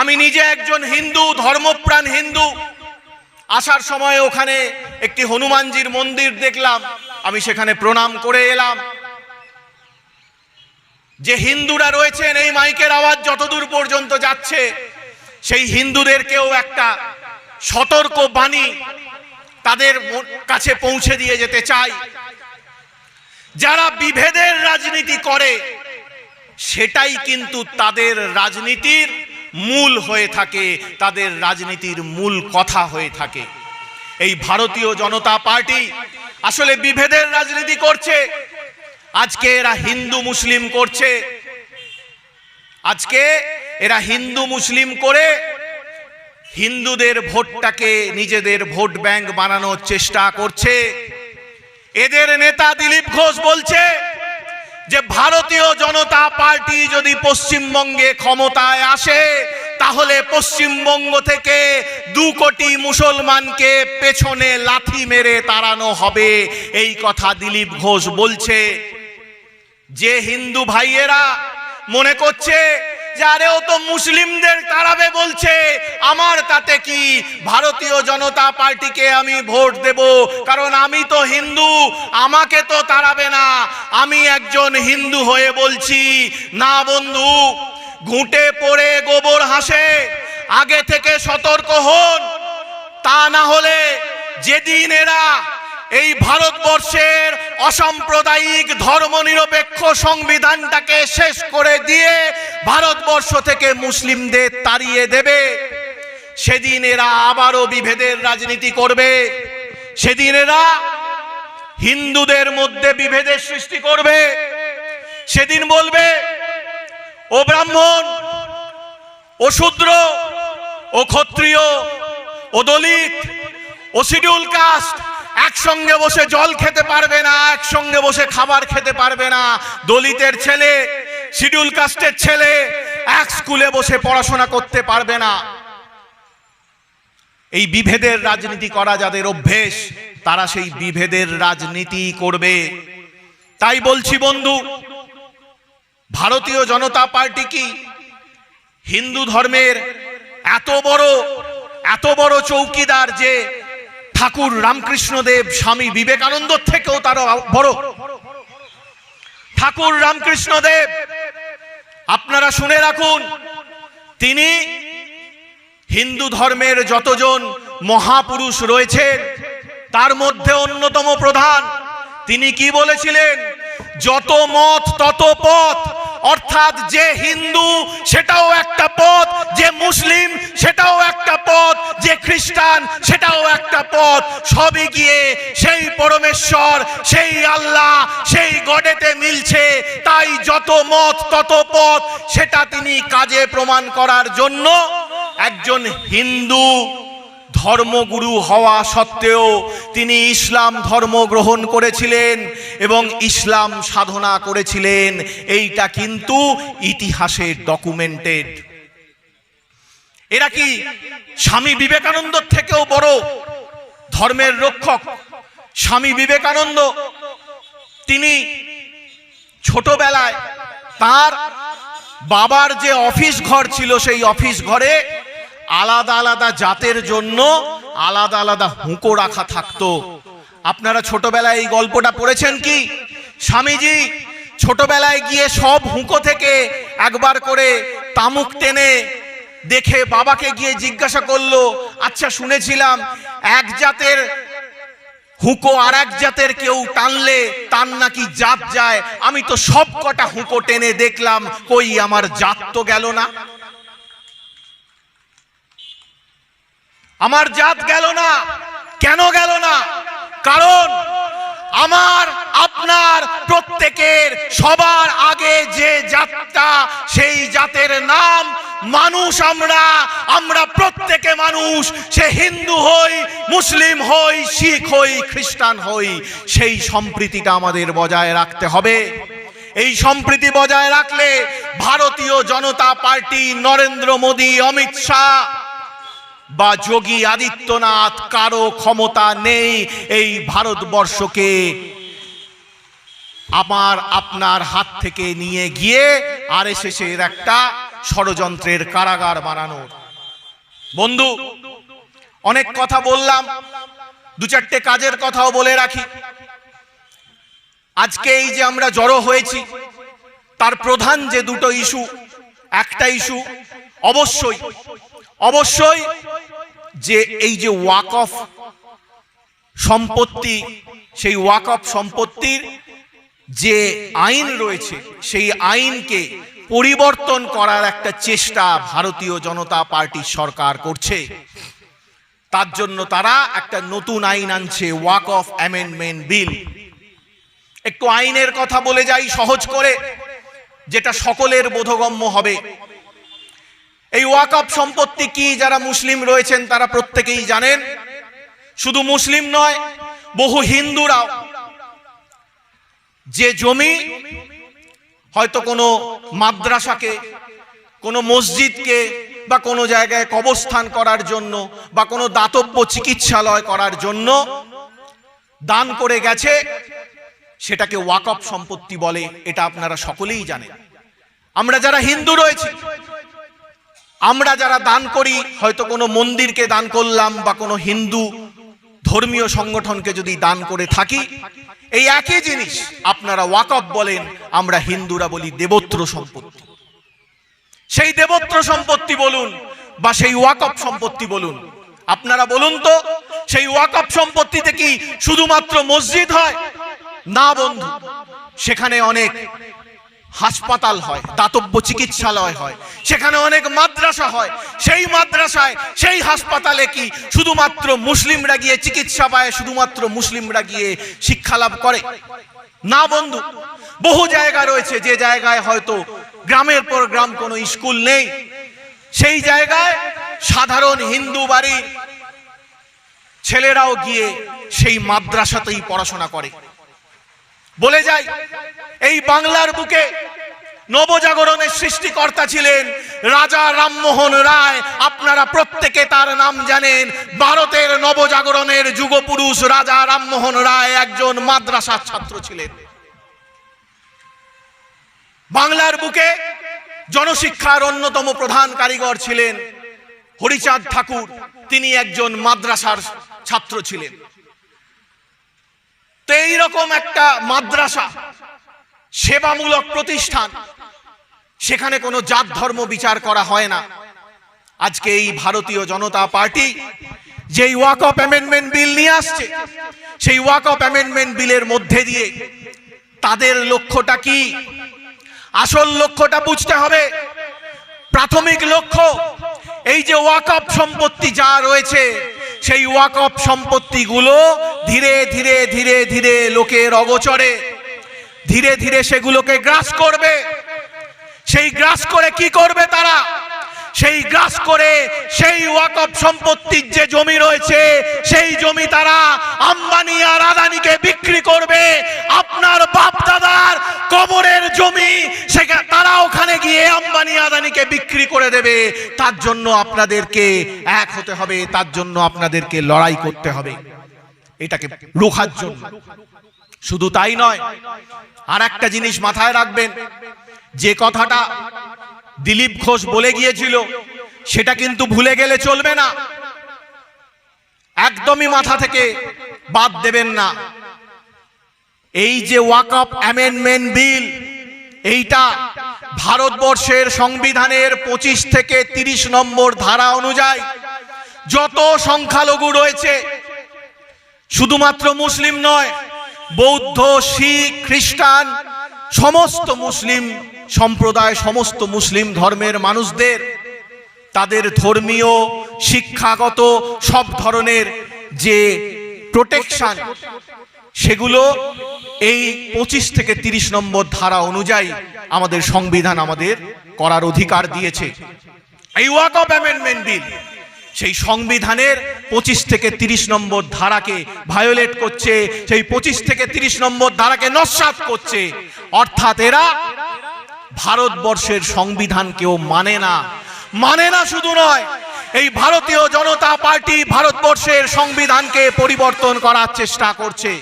আমি নিজে একজন হিন্দু, ধর্মপ্রাণ হিন্দু। আসার সময় ওখানে একটি হনুমানজির মন্দির দেখলাম। আমি সেখানে প্রণাম করে এলাম। যে হিন্দুরা রয়েছেন, এই মাইকের আওয়াজ যতদূর পর্যন্ত যাচ্ছে, সেই হিন্দুদেরকেও একটা সতর্ক বাণী তাদের কাছে পৌঁছে দিয়ে যেতে চাই। যারা বিভেদের রাজনীতি করে, সেটাই কিন্তু তাদের রাজনীতির মূল হয়ে থাকে, তাদের রাজনীতির মূল কথা হয়ে থাকে। এই ভারতীয় জনতা পার্টি আসলে বিভেদের রাজনীতি করছে। আজকে এরা হিন্দু মুসলিম করছে। আজকে এরা হিন্দু মুসলিম করে হিন্দুদের ভোটটাকে নিজেদের ভোট ব্যাংক বানানোর চেষ্টা করছে। এদের নেতা দিলীপ ঘোষ বলছে যে ভারতীয় জনতা পার্টি যদি পশ্চিমবঙ্গে ক্ষমতায় আসে, তাহলে পশ্চিমবঙ্গ থেকে দু কোটি মুসলমানকে পেছনে লাথি মেরে তাড়ানো হবে। এই কথা দিলীপ ঘোষ বলছে। যে হিন্দু ভাইয়েরা মনে করছে যে আরে ও তো মুসলিমদের তাড়াবে বলছে, আমার তাতে কি? ভারতীয় জনতা পার্টিকে আমি ভোট দেব, কারণ আমি তো হিন্দু, আমাকে তো তাড়াবে না। আমি একজন হিন্দু হয়ে বলছি, না বন্ধু, ঘুঁটে পড়ে গোবর হাসে, আগে থেকে সতর্ক হন, তা না হলে যেদিন এরা এই ভারতবর্ষের অসাম্প্রদায়িক ধর্মনিরপেক্ষ সংবিধানটাকে শেষ করে দিয়ে ভারতবর্ষ থেকে মুসলিমদের তাড়িয়ে দেবে। সেদিন এরা আবারও বিভেদের রাজনীতি করবে। সেদিন এরা হিন্দুদের মধ্যে বিভেদের সৃষ্টি করবে। সেদিন বলবে, ও ব্রাহ্মণ, ও শূদ্র, ও ক্ষত্রিয়, ও দলিত, ও শিডিউল কাস্ট একসঙ্গে বসে জল খেতে পারবে না, একসঙ্গে বসে খাবার খেতে পারবে না। দলিতের ছেলে, শিডিউল কাস্টের ছেলে, এক স্কুলে বসে পড়াশোনা করতে পারবে না। এই বিভেদের রাজনীতি করা যাদের অভ্যেস, তারা সেই বিভেদের রাজনীতি করবে। তাই বলছি বন্ধু, ভারতীয় জনতা পার্টি কি হিন্দু ধর্মের এত বড় এত বড় চৌকিদার যে ঠাকুর রামকৃষ্ণদেব স্বামী বিবেকানন্দ থেকেও তার বড়। ঠাকুর রামকৃষ্ণদেব, আপনারা শুনে রাখুন, তিনি হিন্দু ধর্মের যতজন মহাপুরুষ রয়েছেন, তার মধ্যে অন্যতম প্রধান। তিনি কি বলেছিলেন? যত মত তত পথ। অর্থাৎ যে হিন্দু, সেটাও একটা পথ, যে মুসলিম, সেটাও একটা পথ, যে খ্রিস্টান, সেটাও একটা পথ। সবই গিয়ে সেই পরমেশ্বর, সেই আল্লাহ, সেই গডেতে মিলছে। তাই যত মত, তত পথ, সেটা তিনি কাজে প্রমাণ করার জন্য একজন হিন্দু ধর্মগুরু হওয়া সত্ত্বেও তিনি ইসলাম ধর্ম গ্রহণ করেছিলেন এবং ইসলাম সাধনা করেছিলেন। এইটা কিন্তু ইতিহাসে ডকুমেন্টেড এরা কি স্বামী বিবেকানন্দর থেকেও বড় ধর্মের রক্ষক? স্বামী বিবেকানন্দ, তিনি ছোটবেলায় তার বাবার যে অফিস ঘর ছিল সেই অফিস ঘরে আলাদা আলাদা জাতের জন্য আলাদা আলাদা হুঁকো রাখা থাকতো। আপনারা ছোটবেলায় এই গল্পটা পড়েছেন কি? স্বামীজি ছোটবেলায় গিয়ে সব হুঁকো থেকে একবার করে তামুক টেনে দেখে বাবাকে গিয়ে জিজ্ঞাসা করল আচ্ছা শুনেছিলাম এক জাতের হুঁকো আর এক জাতের কেউ টানলে তার নাকি জাত যায়। আমি তো সব কটা হুঁকো টেনে দেখলাম, কই আমার জাত তো গেল না? আমার জাত গেল না। কেন গেল না? কারণ আমার, আপনার প্রত্যেকের সবার আগে যে জাতটা, সেই জাতের নাম মানুষ আমরা আমরা প্রত্যেকে মানুষ। সে হিন্দু হই, মুসলিম হই, শিখ হই, খ্রিস্টান হই, সেই সম্প্রীতিটা আমাদের বজায় রাখতে হবে। এই সম্প্রীতি বজায় রাখলে ভারতীয় জনতা পার্টি নরেন্দ্র মোদী, অমিত শাহ বা যোগী আদিত্যনাথ, কারও ক্ষমতা নেই এই ভারতবর্ষকে আমার আপনার হাত থেকে নিয়ে গিয়ে আর এর একটা ষড়যন্ত্রের কারাগার বানানোর বন্ধু, অনেক কথা বললাম, দু চারটে কাজের কথাও বলে রাখি। আজকে এই যে আমরা জড়ো হয়েছি, তার প্রধান যে দুটো ইস্যু, একটা ইস্যু অবশ্যই অবশ্যই যে এই যে ওয়াক অফ সম্পত্তি, সেই ওয়াক অফ সম্পত্তির যে আইন রয়েছে, সেই আইনকে পরিবর্তন করার একটা চেষ্টা ভারতীয় জনতা পার্টি সরকার করছে। তার জন্য তারা একটা নতুন আইন আনছে ওয়াক অফ অ্যামেন্ডমেন্ট বিল একটু আইনের কথা বলে যাই সহজ করে, যেটা সকলের বোধগম্য হবে। এই ওয়াকআপ সম্পত্তি কি? যারা মুসলিম রয়েছেন, তারা প্রত্যেকেই জানেন। শুধু মুসলিম নয়, বহু হিন্দুরাও। যে জমি, হয়তো কোনো মাদ্রাসাকে, কোনো মসজিদকে, বা কোনো জায়গায় কবস্থান করার জন্য, বা কোনো দাতব্য চিকিৎসালয় করার জন্য দান করে গেছে, সেটাকে ওয়াকফ সম্পত্তি বলে, এটা আপনারা সকলেই জানেন। আমরা যারা হিন্দু রয়েছি আমরা যারা দান করি, হয়তো কোনো মন্দিরকে দান করলাম বা কোনো হিন্দু ধর্মীয় সংগঠনকে যদি দান করে থাকি, এই একই জিনিস আপনারা ওয়াকফ বলেন, আমরা হিন্দুরা বলি দেবত্র সম্পত্তি। সেই দেবত্র সম্পত্তি বলুন বা সেই ওয়াকফ সম্পত্তি বলুন। আপনারা বলুন তো, সেই ওয়াকফ সম্পত্তিতে কি শুধুমাত্র মসজিদ হয়? না বন্ধু, সেখানে অনেক হাসপাতাল হয়, দাতব্য চিকিৎসালয় হয়, সেখানে অনেক মাদ্রাসা হয়। সেই মাদ্রাসায়, সেই হাসপাতালে কি শুধুমাত্র মুসলিমরা গিয়ে চিকিৎসা পায়, শুধুমাত্র মুসলিমরা গিয়ে শিক্ষা লাভ করে? না বন্ধু, বহু জায়গা রয়েছে, যে জায়গায় হয়তো গ্রামের পর গ্রাম কোনো স্কুল নেই। সেই জায়গায় সাধারণ হিন্দু বাড়ির ছেলেরাও গিয়ে সেই মাদ্রাসাতেই পড়াশোনা করে। বলে যাই, এই বাংলার বুকে নবজাগরণের সৃষ্টিকর্তা ছিলেন রাজা রামমোহন রায়। আপনারা প্রত্যেকে তার নাম জানেন। ভারতের নবজাগরণের যুগপুরুষ রাজা রামমোহন রায় একজন মাদ্রাসার ছাত্র ছিলেন। বাংলার বুকে জনশিক্ষার অন্যতম প্রধান কারিগর ছিলেন হরিচাঁদ ঠাকুর। তিনি একজন মাদ্রাসার ছাত্র ছিলেন। তো এইরকম একটা মাদ্রাসা সেবামূলক প্রতিষ্ঠান। সেখানে কোনো জাত ধর্ম বিচার করা হয় না। আজকে এই ভারতীয় জনতা পার্টি যেই ওয়াক অফ অ্যামেন্ডমেন্ট বিল নিয়ে আসছে, সেই ওয়াক অফ অ্যামেন্ডমেন্ট বিলের মধ্যে দিয়ে তাদের লক্ষ্যটা কি? আসল লক্ষ্যটা বুঝতে হবে। প্রাথমিক লক্ষ্য, এই যে ওয়াকফ সম্পত্তি যা রয়েছে, সেই ওয়াকফ সম্পত্তিগুলো ধীরে ধীরে ধীরে ধীরে লোকের অগোচরে। ধীরে ধীরে সেগুলোকে গ্রাস করবে। সেই গ্রাস করে কি করবে তারা? সেই গ্রাস করে সেই ওয়াকফ সম্পত্তির যে জমি রয়েছে, সেই জমি তারা আম্বানি আর আদানিকে বিক্রি করবে। আপনার বাপ দাদার কবরের জমি সেখানে তারা ওখানে গিয়ে আম্বানি, আদানিকে বিক্রি করে দেবে। তার জন্য আপনাদেরকে এক হতে হবে, তার জন্য আপনাদেরকে লড়াই করতে হবে। এটাকে রোখার জন্য। শুধু তাই নয় আর একটা জিনিস মাথায় রাখবেন, যে কথাটা দিলীপ ঘোষ বলে গিয়েছিল, সেটা কিন্তু ভুলে গেলে চলবে না। একদমই মাথা থেকে বাদ দেবেন না। এই যে ওয়াকআপ অ্যামেন্ডমেন্ট বিল, এইটা ভারতবর্ষের সংবিধানের পঁচিশ থেকে তিরিশ নম্বর ধারা অনুযায়ী যত সংখ্যালঘু রয়েছে, শুধুমাত্র মুসলিম নয় বৌদ্ধ, শিখ, খ্রিস্টান, সমস্ত মুসলিম সম্প্রদায়, সমস্ত মুসলিম ধর্মের মানুষদের, তাদের ধর্মীয়, শিক্ষাগত সব ধরনের যে প্রোটেকশন সেগুলো এই পঁচিশ থেকে তিরিশ নম্বর ধারা অনুযায়ী আমাদের সংবিধান আমাদের করার অধিকার দিয়েছে। এই ওয়াক অফ অ্যামেন্ডমেন্ট বিল সেই সংবিধানের পঁচিশ থেকে তিরিশ নম্বর ধারাকে ভায়োলেট করছে, সেই পঁচিশ থেকে তিরিশ নম্বর ধারাকে নস্বাত করছে। অর্থাৎ এরা ভারতবর্ষের সংবিধান কেউ মানে না। মানে না শুধু নয়, এই ভারতীয় জনতা পার্টি ভারতবর্ষের সংবিধানকে পরিবর্তন করার চেষ্টা করছে।